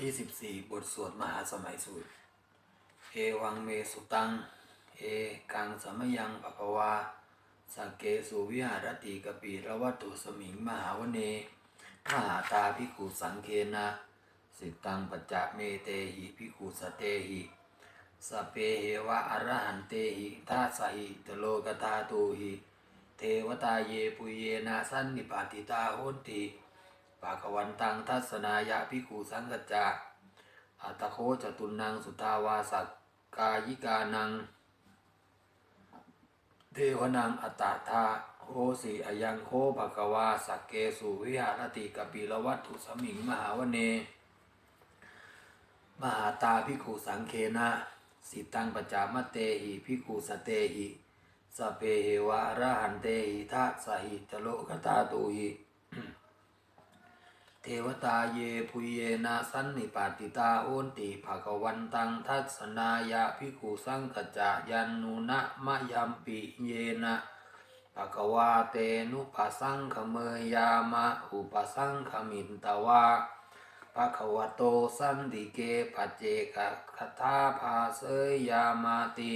ที่ 14 บทสวดมหาสมัยสูตร เอวังเมสุตัง เอกังสมยังปะภวาสเกสุวิหารติกปีระวัตุสมิงมหาวเนมหาตาภิกขุสังเคนะ สิตังปัจจะเมเตหิภิกขุสเตหิสเปเหวะอรหันเตหิทัสหิตโลกธาตุหิ เทวตาเยปุเยนะสันนิปาติตาโหติ ปากวันตังทัศนายะพิคูสังกัจจะอัตโคจตุนังสุทาวาสักกายิกานัง เทวนังอัตตาธาโหสิอยังโคภะกวาสักเกสุวิหารติกปิลวัตถุสมิงมหาวเน มหาตาพิคูสังเคนะสิตังปจามเตหิพิคูสเตหิสเพเหวะระหันเตหิทัสสหิจโลกตาตุหิ เทวตาเยพุเยนะสันนิปาติตาโอนติภากวันตังทัศนายะพิกุสังกจจายันนุนะมะยัมปิเยนะภากวาเตนุปัสสังขเมยามะอุปสังขมินตวาภะคะวะโตสันติเกปัจเจกคทาภาเสยยามาติ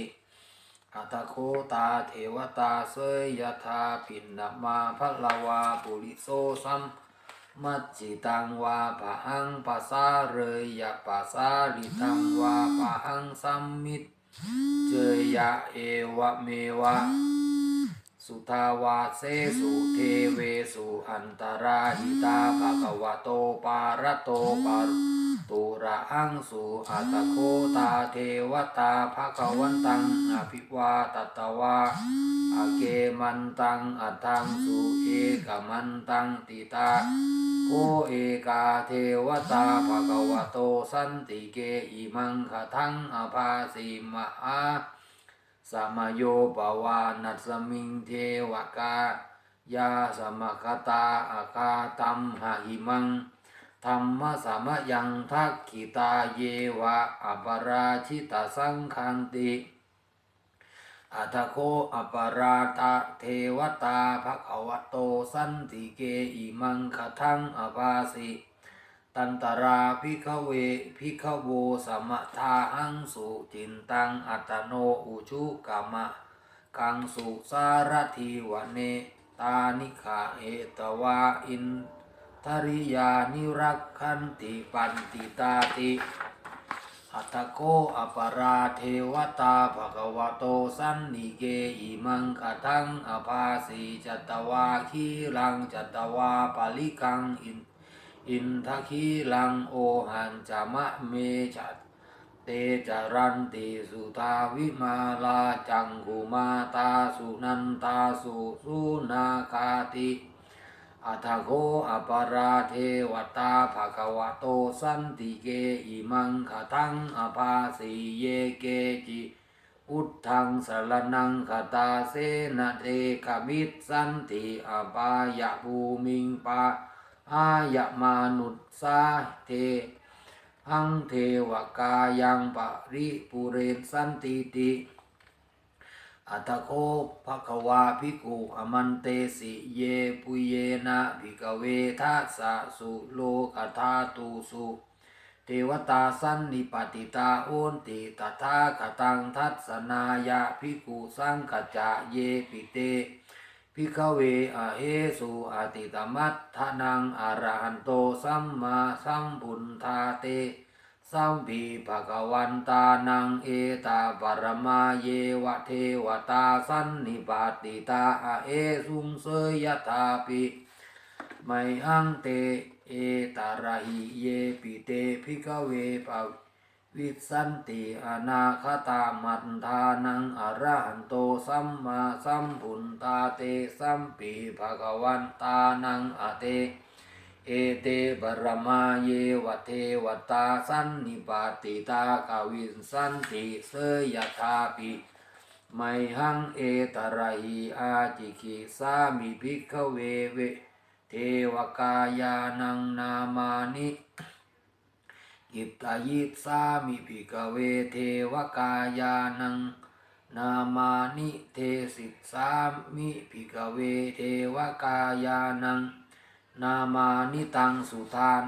อัตโคตาเทวตาเสยยถาปินนามาภะละวาปุริโสสัม มัจจิตังวาปะหังปัสสาเรยยะปัสสาริตังวาปะหังสัมมิตเจยะเอวะเมวะ สุทาวาเสสุเทเวสุอันตราหิตาภะคะวะโตปารโตปาร ตุระหังสุอัตโคตาเทวตาภะคะวันตังอภิวาตตวาอาเกมันตังอัตังสุเอกมันตังติตาโอเอกาเทวตาภะคะวะโตสันติเกอิมังคทังอภาสิมะอาสมโยปวานัสมิงเทวกายาสมคตาอาคาตัมหะหิมัง ธรรมสามยังทักขิตาเยวะอปราชิตสังคันติอัตโคอปาราตะเทวตาภะควโตสันติเกอิมังคทังอภาสิตันตราพิขเวพิขโวสมทาหังสุจินตังอัตโนอุชุกามะกังสุสารทีวเนตานิขาเอตวาอิน ทริยานิรักขันติปันติตาติอัตโกอปาราเทวตาภะควโตสันนิเกอิมังคทังอภาสีจัตวาคีลังจัตวาปลิกังอินอินทคีลังโอหันจามะเมจัตเตจารันติสุทาวิมาลาจังกุมาตาสุนันตาสุสุนาคาติ อัทโกอปาราเทวตาภะคะวะโตสันติเกอิมังคทังอภาสีเยเกจิอุทธังสรนังคตาเสนะเทขมิตสันติอปายะภูมิงปาอายะมานุสสาเทหังเทวกายังปริปุเรสันติติ อัตโคภะคะวาภิกขุอมันเตสิเยปุเยนะภิกเวทัสสะสุโลกธาตุสุเทวตาสันนิปติตาโอนติตถาคตังทัศนายะภิกขุสังกัจะเยปิเตภิกขเวอะเฮสุอาติตมัตทนังอรหันโตสัมมาสัมพุทธาเต สัมปีภะคะวันตานังเอตาปรมาเยวะเทวตาสันนิปาติตาอะเอสุงเสยยถาปิไมหังเตเอตาระหิเยปิเตภิกเวปวิสันติอนาคตามันทานังอรหันโตสัมมาสัมพุทธาเตสัมปีภะคะวันตานังอเต เอเตปรมาเยวเทวตาสันนิปาติตากาวินสันติเสยยถาปิไมหังเอตระหิอาจิกิสามิภิกขเวเว เทวกายานังนามานิกิตายิสามิภิกขเวเทวกายานังนามานิเทสิสามิภิกขเวเทวกายานัง นามานิตังสุทาน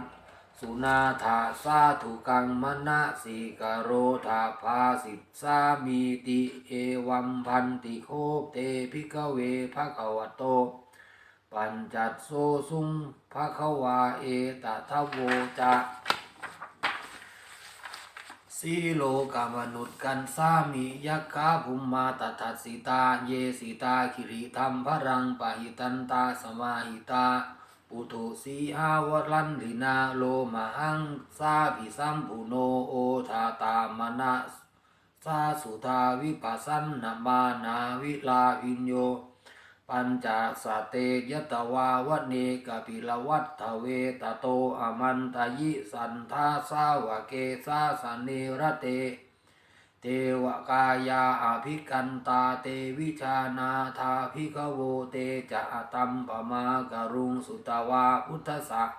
สุนาถาสาธุกังมณะสีกโรธาภาสิสามีติเอวัมพันติโคเตภิกเวภะควโต ปัญจัตโซสุงภะควาเอตทะโวจะสีโลกามนุษย์กันสามิยักขาภุมมาตทัสสิตา เยสิตาคิริธรรมพรังปะหิตันตาสมาหิตา ปุถุสีหาวรันลินาโลมหังสาภิสัมปุโนโอทาตามนะสาสุทาวิปัสสันนามานาวิลาวินโย ปัญจสเตยตวาวเนกปิลวัตถเวตโตอมันตยิสันทาสาวเกสาสเนรเต เทวกายาอภิกันตาเตวิชานาธาภิกโวเตจะตัมปมากรุงสุตวาพุทธสัก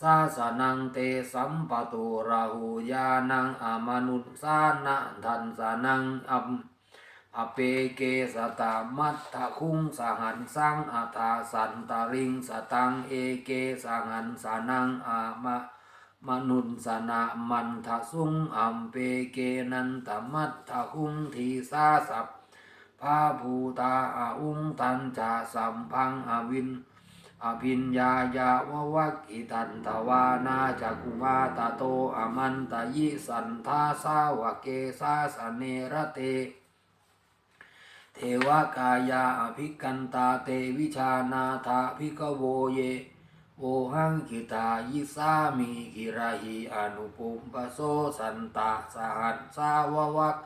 สาสนังเตสัมปตุราหูยานังอามนุสานะทันสานังอัมอเปเกสตามัตถคุงสหันสังอาตาสันตาริงสตังเอเกสหันสานังอามะ มนุนสนามันทสุงอัมเปเกนันตมัตถคุงทีสาสัพพาภูตาอาอุงตันจาสัมพังอวิน อภิญญายาววักอิตันตวานาจักุมาตโตอมันตยิสันทาสาวเกสาสเนระเต เทวกายาอภิกันตาเตวิชานาถาภิกโวเย โอหังกิตายิสามีกิราหิอนุปุมปโสสันตาสหัสสาววัก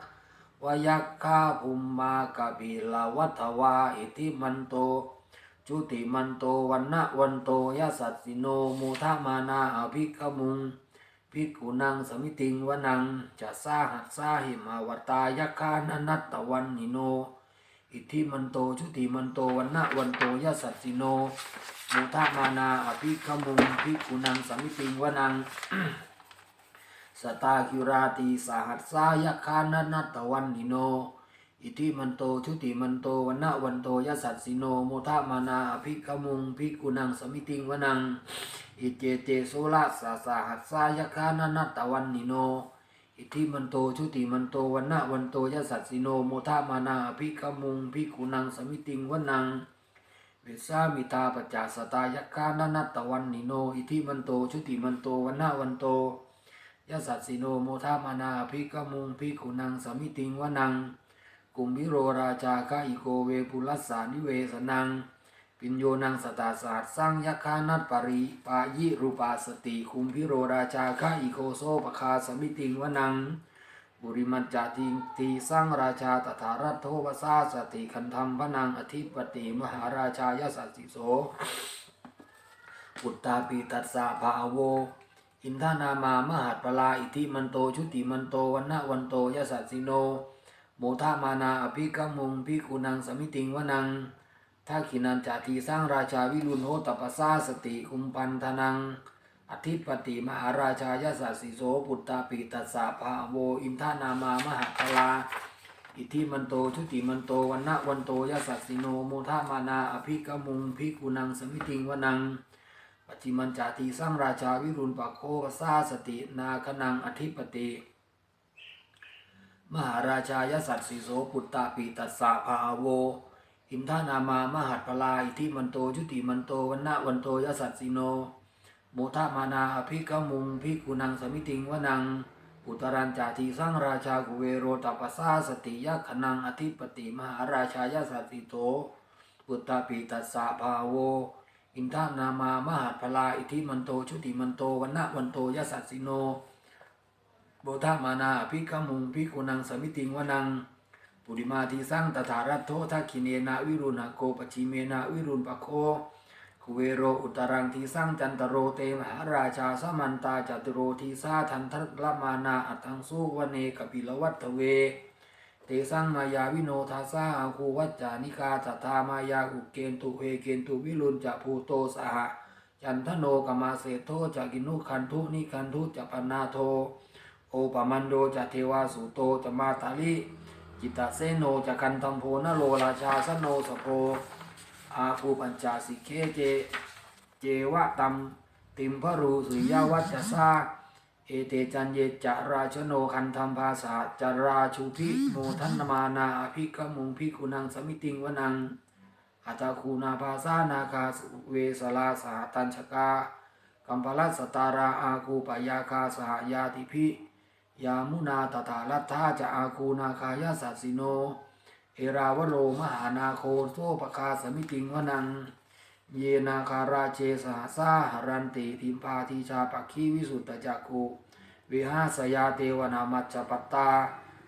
วยักขาภุมมากบิลาวัฏวาอิทิมันโต จุติมันโตวันนะวันโตยะสัตสิโนมุทามานาอภิกมุงภิกขุนังสมิติงวนังจะสาหัสสาหิมาวตายคานันัตตวันนิโน อิทธิมันโตชุติมันโตวันนะวันโตยะสัตสิโน มุทามานาอภิคมุงภิกขุนังสมิติงวนังสตาคิราติสหัสสายคานันัตตวันนิโน อิทิมันโตชุติมันโตวันนะวันโตยะสัตสิโนโมทามานาอภิคมุงภิกขุนังสมิติงวนัง อิเจเจโสละสาสหัสสายคานันัตตวันนิโนอิทธิมันโตชุติมันโตวันนะวันโตยะสัตสิโนโมทามานาอภิกมุงภิกขุนังสมิติงวนัง เวสามิตาปจจาสตายัคานานัตตวันนิโน อิทิมันโต ชุติมันโตวันนะวันโตยะสัตสิโนโมทามานาภิกมุงภิกขุนังสมิติงวนัง กุมพิโรราชาคาอิโกเวปุลัสสานิเวสนัง ปิญโยนังสตาสาสสร้างยักขานัตปริปายิรูปาสติ คุมพิโรราชาคาอิโกโซปคาสมิติงวนัง บุริมันจาติงตีสร้างราชาตถารัตโทวสาสติคันธรรมพนังอธิปติมหาราชายสัสสิโสปุตตาปีตัสสะภาโว อินทานามามหัตปลาอิทิมันโตชุติมันโตวันนะวันโตยสัสสิโน โมทามานาอภิกมุงภิกุนังสมิติงวนังทักขินันจาทีสร้างราชาวิรุณโหตปัสาสติคุมปันธนัง อธิปติมหาราชายสัสสิโสปุตตาปีตัสสะภาโวอินทานามามหาปลา อิทธิมันโตชุติมันโตวันนะวันโตยสัสสิโนโมทามานาอภิกมุงภิกุนังสมิติงวนังปัจจิมันจาทีสร้างราชาวิรุณปะโคปสาสตินาคนังอธิปติ มหาราชายสัตสิโสปุตตาปีตัสสะภาโวอิมทานามามหัตปลาอิทิมันโตชุติมันโตวันนะวันโตยสัตสิโน โมทามานาอภิกมุงภิกขุนังสมิติงวนัง อุตรันจาทีสร้างราชากุเวโรตัปสาสติยักขนังอธิปติมหาราชายสัตสิโตปุตตาปีตัสสะภาโว อินทานามามหัตพลาอิทิมันโตชุติมันโตวันนะวันโตยสัสสิโนโบธามานาภิกขมุงภิกขุนังสมิติงวนัง ปุริมาทีสังตถารัตโททักขิเนนะวิรุณโกปชิเมนะวิรุณปะโค คุเวโรอุตรังทีสังจันตโรเตมหาราชาสมันตาจัตุโรทีสาทันทัละมานาอัตังสุวเนกปิลวัตเว เตสังมายาวิโนทาสาอาคูวัจจานิกาจัตตามายาอุเกนตุเวเกนตุวิรุณจะภูโตสหะจันทโนกมาเสโทจะกินุคันทุนิคันทุจะปนาโท โอปมันโดจะเทวาสุโตจะมาตาลิจิตตเสโนจะกันตัมโพนโลราชาสโนสโพ อาภูปัญจาสิเคเจ เจวะตัมติมพรูสุยาวัจสาเอเตจันเยจาราชโนคันธรรมภาษาจาราชูพิโมทันมานาอภิกมุงพิกุนังสมิติงวนังอัตาคูนาภาษานาคาสเวสลาสาตัญชกากัมพลัสตาราอาคูปยาคาสหายาติพิยามุนาตถาลัทธาจะอาคูนาคายาสัสสิโน เอราวโรมหานาโคโซปคาสมิติงวนัง เยนาคาราเจสหสาหรันติทิมพาทีชาปักขีวิสุตตจักขุวิหาสยาเทวนามัจจปัตตา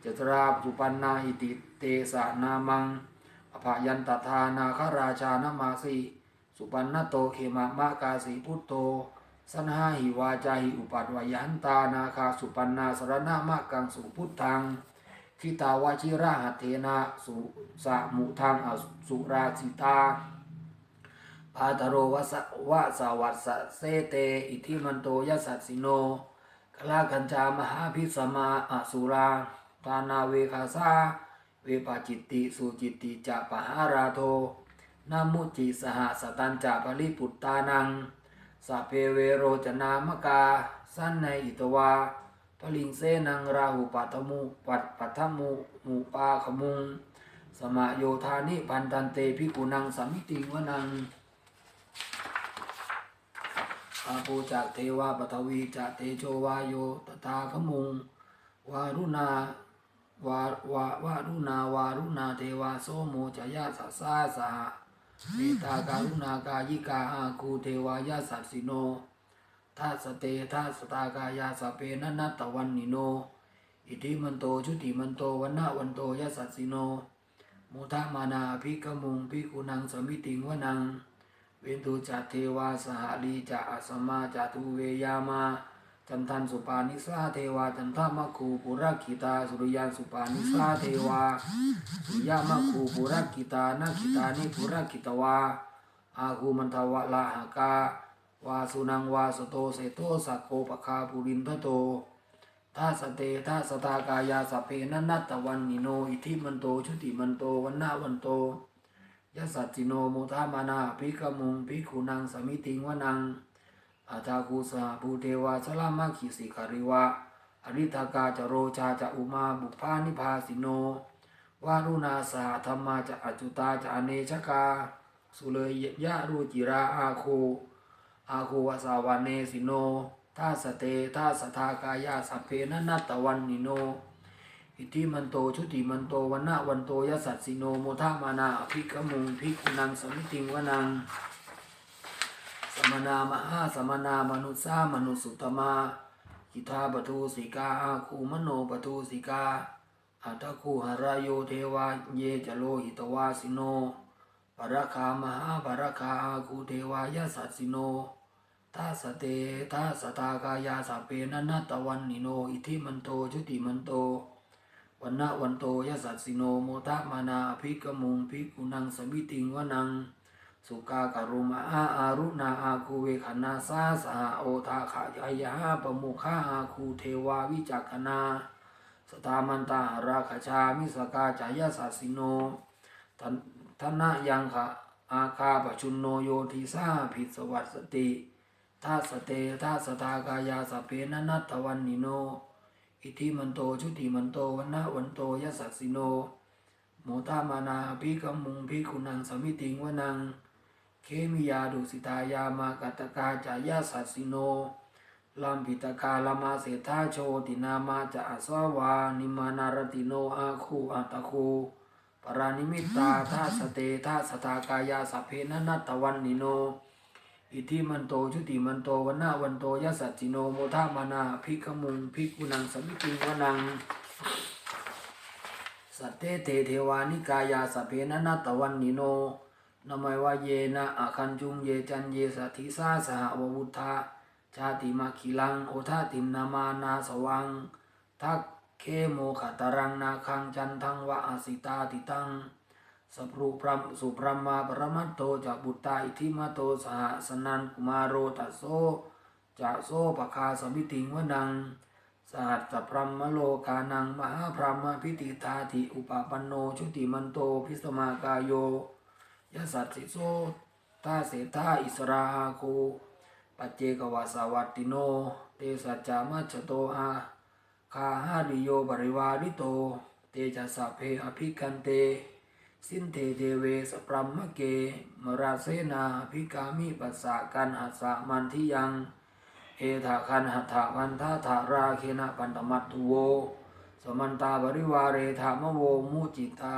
จตราปุปันนาอิติเตสะนามังอภยันตทานาคราชานามาสีสุปันนโตเขมะมะกาสีพุทโตสันหาหิวาจาหิอุปัตวายันตานาคาสุปันนาสรณามะกังสุพุทธัง ทิตาวาชิราหเทนะสุสะมุทังอสุราสิตาพาตโรวสวะสวัสสะเสเต อิทิมันโตยัสสสิโนคลาคัญจามหาพิสมาอสุราตานาเวคาสาเวปาจิตติสุจิตติจะปหาราโทนามุจิสหสตัญจะปริปุตตานังสเพเวโรจนามกา สันในอิตวา ลิงเสนังราหุปัตมุปัตปัทมุมุปาขมุง สมะโยธานิปันตันเตพิกุนังสมมิติวนังอาปูจากเทวาปทวีจากเตโชวาโยตถาขมุง วารุณาวาวาวารุณาวารุณาเทวาโสโมจยาสัสสาสหเมตตาการุณากายิกาอาคูเทวายาสัสสิโน ทัสเตทัสตากายาสเปนันนัตตวันนิโน อิทิมันโตชุติมันโตวันนาวันโตยสัสสิโน มุทามานาภิกขมุงภิกุนังสมิติงวนัง เวนตุจัตเทวาสหลีจะอสมาจตุเวยามาจันทันสุปานิสาเทวาจันทามะคูปุรักิตาสุริยันสุปานิสาเทวาสุริยามะคูปุรักิตานาขิตานิปุรักิตวาอาคูมันทวะละหกา วาสุนังวาสโตเสโตสักโกปคาปุรินทโตทัสเตทัสตากายาสเพนันนัตตวันนิโน อิทิมันโต ชุติมันโต วันนาวันโตยสสัจจิโนมุทามานาภิกขมุงภิกขุนังสมิติงวนังอาทาคุสาภูเทวาสลามาคิสิคาริวะอริทากาจโรชาจะอุมาบุพานิพาสิโน วารุณาสาธรรมาจะอจุตาจะอเนชกา สุเลยยะรูจิราอาโค อาคูวสาวาเนสิโนทัสเตทัสทากายาสัพเพนันนัตตวันนิโน อิทิมันโตชุติมันโตวันนะวันโตยสัสสิโนโมทามานาภิกขมุงภิกขุนังสมิติงวนัง สมนามหาสมนามนุษสามนุสสุตมากิทาปทูสิกาอาคูมโนปทูสิกาอัตคูหรายโยเทวาเยจโลหิตวาสิโนปรคามหาปรคาอาคูเทวายสัสสิโน ทัสเตทัสตากายาสเพนันนตตวันนิโน อิทิมันโตชุติมันโตวันนะวันโตยสัสสิโนโมทะมานาภิกมุงภิกุนังสมิติงวนัง สุกาการุมาอาอารุณาอาคูเวขนาสาสหโอทาขายายาปมุขาอาคูเทวาวิจักขนาสตามันตาหราคชามิสกาจายสัสสิโนทันทนะยังขะอาคาปชุนโนโยทิสาภิดสวัสสติ ทัสเตทัสตากายาสเพนันนัตตวันนิโน อิทิมันโตชุติมันโตวันนะวันโตยสัสสิโนโมทามานาภิกขมุงภิกขุนังสมิติงวนัง เคมิยาดุสิตายามากตกาจายาสัสสิโนลัมพิตกาลมาเสธาโชตินามาจะอสวานิมานารติโนอาคูอัตคูปรานิมิตตาทัสเตทัสตากายาสเพนนนัตตวันนิโน อิทิมันโตชุติมันโตวันนาวันโตยะสัจจิโนโมทามานาภิกขมุงภิกขุนังสมิติงวนังสัตเตเทเทวานิกายาสเพนนนัตวันนิโนนามัยวาเยนะอาคันจุงเยจันเยสัทิสาสหววุธาชาติมาคิลังโอทาติมนามานาสวังทักเคโมขตรังนาคังจันทังวะอาสิตาติตัง สัพรุพรมสุพรหมาปรมัตโตจะบุตตาอิทิมาโตสหสนันกุมารโรตัสโซจะโซปคาสมิติงวนังสหัสพรหมโลกานังมหาพรหมพิติทาติอุปปันโนชุติมันโตพิสมากายโยยสัตสิโซตาเสตาอิสราหาโคปัจเจกวาสวัตติโน เตสัจจามัจโตอาคาหาริโยบริวาริโต เตจะสัพเพอภิกันเต สินเทเทเวสปรัมมะเก มราเสนาภิกามิปัสสะกันหัสสะมันทิยัง เอถาคันหัตถะวันทาถาราเคนะปันตมัตตุโว สมันตาบริวาเรธามโวมุจิตา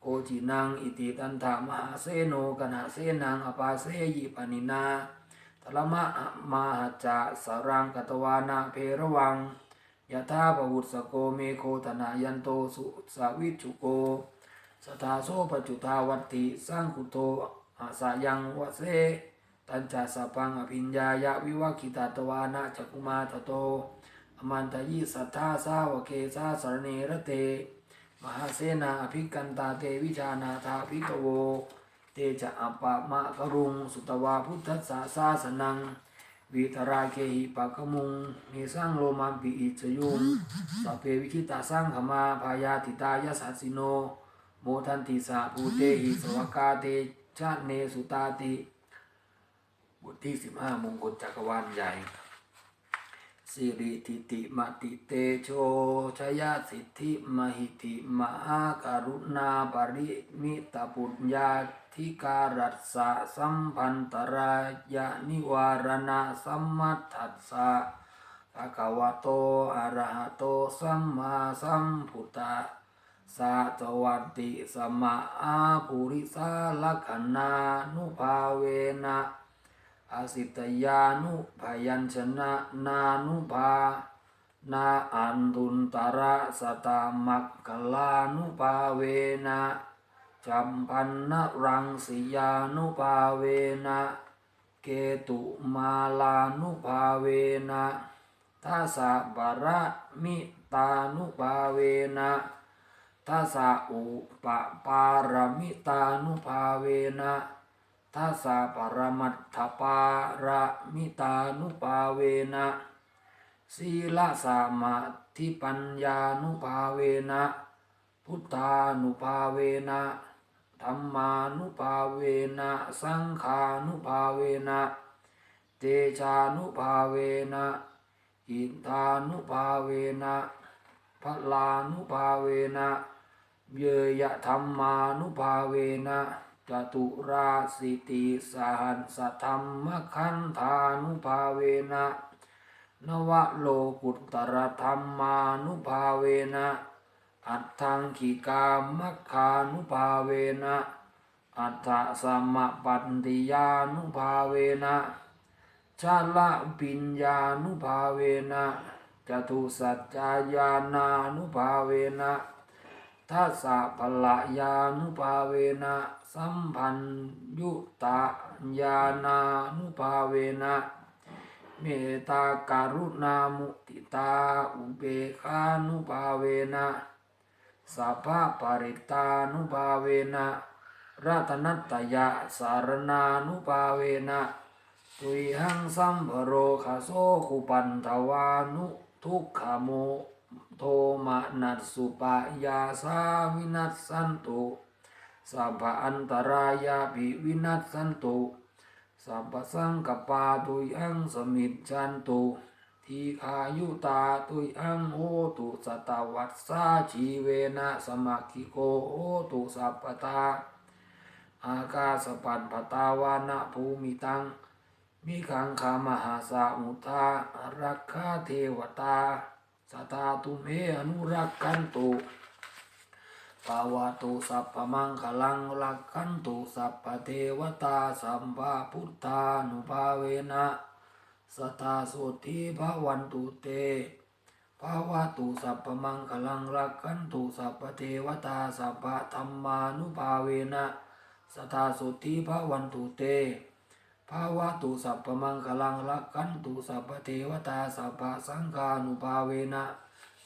โกจินังอิติตันถามหาเสโนกนะเสนังอปาเสยิปนินาตละมะมาหจจะสรังกตวานาเพระวังยะธาปวุตสโกเมโคตนายันโตสุสาวิจุโก สทาโสปจุทาวัตติสร้างคุโตอาสายังวะเสตัญจาสปังอภิญญายะวิวัคิตาตวานะจักกุมาตโต อมันตยิสัทธาสาวเกสาสรเนระเต มหาเสนาอภิกันตาเตวิชานาธาภิกโว เตจะอัปปะมะกรุง สุตวาพุทธัสสะสาสนัง วิตราเคหิปะกมุงเมสังโลมัมปิอิจยุงสัพเพวิคิตาสังขมาพายาติตายสัสสิโน โมทันติสาภูเตหิสวกาเตชาเนสุตาติบทที่สิบห้ามงคลจักรวาลใหญ่สิริติติมติเตโชชยสิทธิมหิติมหาการุณาปริมิตาปุญญาธิการัสสะสัมพันตรายานิวารณะสัมมัตถัสสะภะคะวะโตอะระหะโตสัมมาสัมพุทธัส สะจวัตติสมะอาปุริสาลกขณานุภาเวนะอาสิตยานุพยัญชนะนานุภานาอันตุนตระสตามักกลานุภาเวนะจัมพันนรังสียานุภาเวนะเกตุมาลานุภาเวนะทัสสะบาระมิตานุภาเวนะ ทัสสะอุปปารมิตานุภาเวนะทัสสะปรมัตถปารมิตานุปาเวนะศีลสามาธิปัญญานุภาเวนะพุทธานุภาเวนะธรรมานุภาเวนะสังขานุภาเวนะเตชานุภาเวนะอินทานุภาเวนะพลานุภาเวนะ เยยะธรรมานุภาเวนะจตุราสิติสหัสธรรมขันธานุภาเวนะนวโลกุตตรธรรมานุภาเวนะอัตถังขีกามัคคานุภาเวนะอัตถสมปันติยานุภาเวนะชาละปิญญานุภาเวนะจตุสัจจายานานุภาเวนะ ทัสสะพละยานุภาเวนะสัมพันยุตะญาณานุภาเวนะเมตตาการุณามุติตาอุเบกานุภาเวนะสัพพะปริตานุภาเวนะรัตนัตตยะสารนานุภาเวนะตุยหังสัมภโรคาโสคุปันทวานุทุกขโม โทมานัสสุปายาสาวินัสสันตุสัพพะอันตรายาภิวินัสสันตุสัพสังกปาตุยัง สมิจจันตุทีขายุตาตุยัง โหตุสตวัสสาชีเวนะสมัคคิโกโหตุสัพพตา อากาสปันปตาวานะภูมิตังมิขังคามหาสามุตารักขาเทวตา สตาตุเมอนุรักขันตุปาวาตุสัพพมังคลังรักขันตุสัพพเทวตาสัมภาพุทธานุภาเวนะสตาสุทีภาวันตุเตภาวาตุสัพพมังคลังรักขันตุสัพพเทวตาสัพพธรรมานุภาเวนะสตาสุทีภาวันตุเต ภาวะตุสัพพมังคลังรักขันตุสัพพเทวตาสัพพสังฆานุภาเวนะ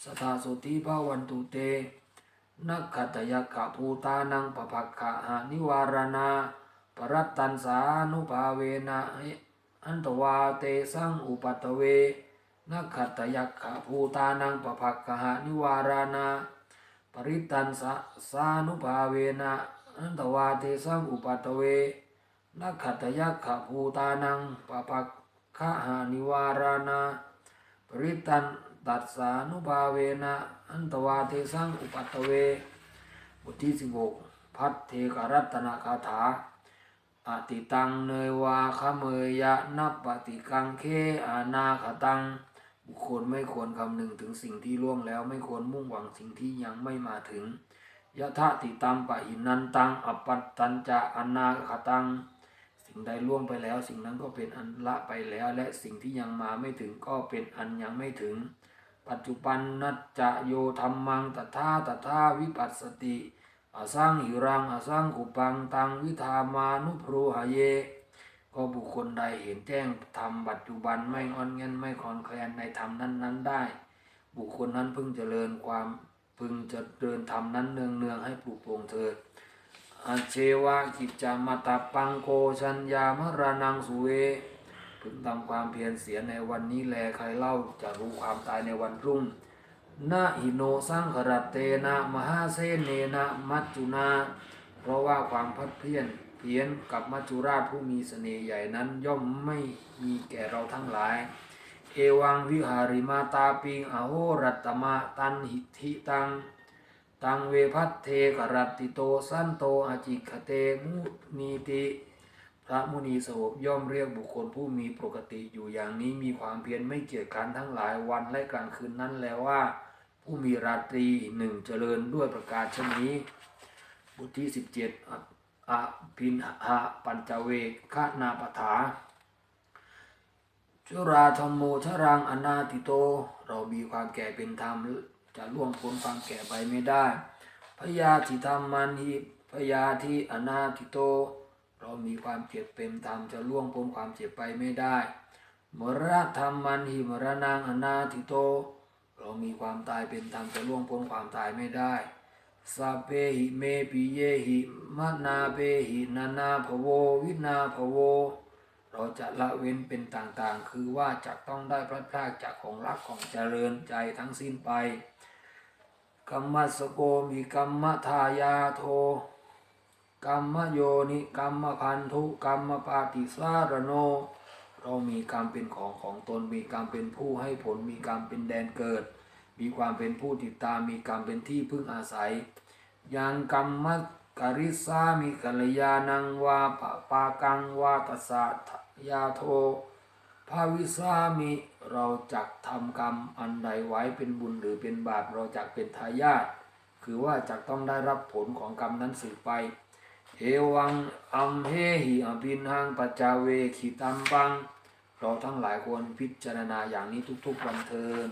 สตาสุติภาวันตุเตนักขตยกะภูตานังปภักขะหานิวารณาปรัตตันสานุภาเวนะอันตวาเตสังอุปัตเวนักขตยกะภูตานังปภักขะหานิวารณาปริตันสาสานุภาเวนะอันตวาเตสังอุปัตตเว นักขัตยักขภูตานังปะปักขหานิวารานาปริตันตัสสานุภาเวนะอันตวาเทสังอุปัตเวบทที่สิบหกพัทเทกรัตนคาถาอติตังเนยวาคเมยยะนับปฏิกังเคอานาคตังบุคคลไม่ควรคำนึงถึงสิ่งที่ล่วงแล้วไม่ควรมุ่งหวังสิ่งที่ยังไม่มาถึงยะทะติตัมปะหินันตังอปปัตตัญจะอนาคตัง สิ่งใดล่วงไปแล้ว สิ่งนั้นก็เป็นอันละไปแล้ว และสิ่งที่ยังมาไม่ถึงก็เป็นอันยังไม่ถึง ปัจจุบันนัจจะโยธรรมังตถาตถาวิปัสสติอสังหิรังอสังกุปังตังวิธามานุพรูหเย ก็บุคคลใดเห็นแจ้งธรรมปัจจุบันไม่งอนเงันไม่คลอนแคลนในธรรมนั้นๆได้ บุคคลนั้นพึงเจริญความพึงเจริญธรรมนั้นเนืองเนืองๆให้ปลูกปลงเถิด อาเชวะกิจจามาตาปังโกชัญญามรานังสุเวพึงทำความเพียรเสียในวันนี้แลใครเล่าจะรู้ความตายในวันรุ่งนาหิโนสังขรเตนะมหาเสนเนนะมัจจุนาเพราะว่าความพัดเพี้ยนเพี้ยนกับมัจจุราชผู้มีเสน่ห์ใหญ่นั้นย่อมไม่มีแก่เราทั้งหลาย เอวังวิหาริมาตาปิงอโหรัตตมะตันหิทิตัง ตังเวพัตเทกรัตติโตสันโตอาจิคเตมุนีติพระมุนีสงบย่อมเรียกบุคคลผู้มีปกติอยู่อย่างนี้มีความเพียรไม่เกียจคร้านทั้งหลายวันและกลางคืนนั้นแล้วว่า ผู้มีราตรีหนึ่งเจริญด้วยประกาศชนนี้บทที่ 17อะอะพินหะปัญจเวคนาปถาชุราธรรมโมชรังอนาติโต เรามีความแก่เป็นธรรม จะล่วงพ้นความแก่ไปไม่ได้พยาธิธรรมมันหิพยาธิอนาติโต เรามีความเจ็บเป็นธรรมจะล่วงพ้นความเจ็บไปไม่ได้มรณะธรรมมันหิมรณังอนาติโต เรามีความตายเป็นธรรมจะล่วงพ้นความตายไม่ได้สัพเพหิเมปิเยหิมนาเปหินานาภโววินาภโว เราจะละเว้นเป็นต่างๆ คือว่าจะต้องได้พลัดพรากจากของรักของเจริญใจทั้งสิ้นไป กรรมสโกมีกรรมทายาโทกรรมโยนิกรรมพันธุกรรมปาติสารโน เรามีกรรมเป็นของของตนมีกรรมเป็นผู้ให้ผลมีกรรมเป็นแดนเกิด มีความเป็นผู้ติดตามมีกรรมเป็นที่พึ่งอาศัย ยังกรรมการิสามิกัลยานังวาปะปากังวาตสะยาโท พาวิสามิเราจักทำกรรมอันใดไว้เป็นบุญหรือเป็นบาปเราจักเป็นทายาทคือว่าจักต้องได้รับผลของกรรมนั้นสืบไป เอวังอัมเฮหิอภินหังปัจจาเวขิตัมปัง เราทั้งหลายควรพิจารณาอย่างนี้ทุกๆวันเทิน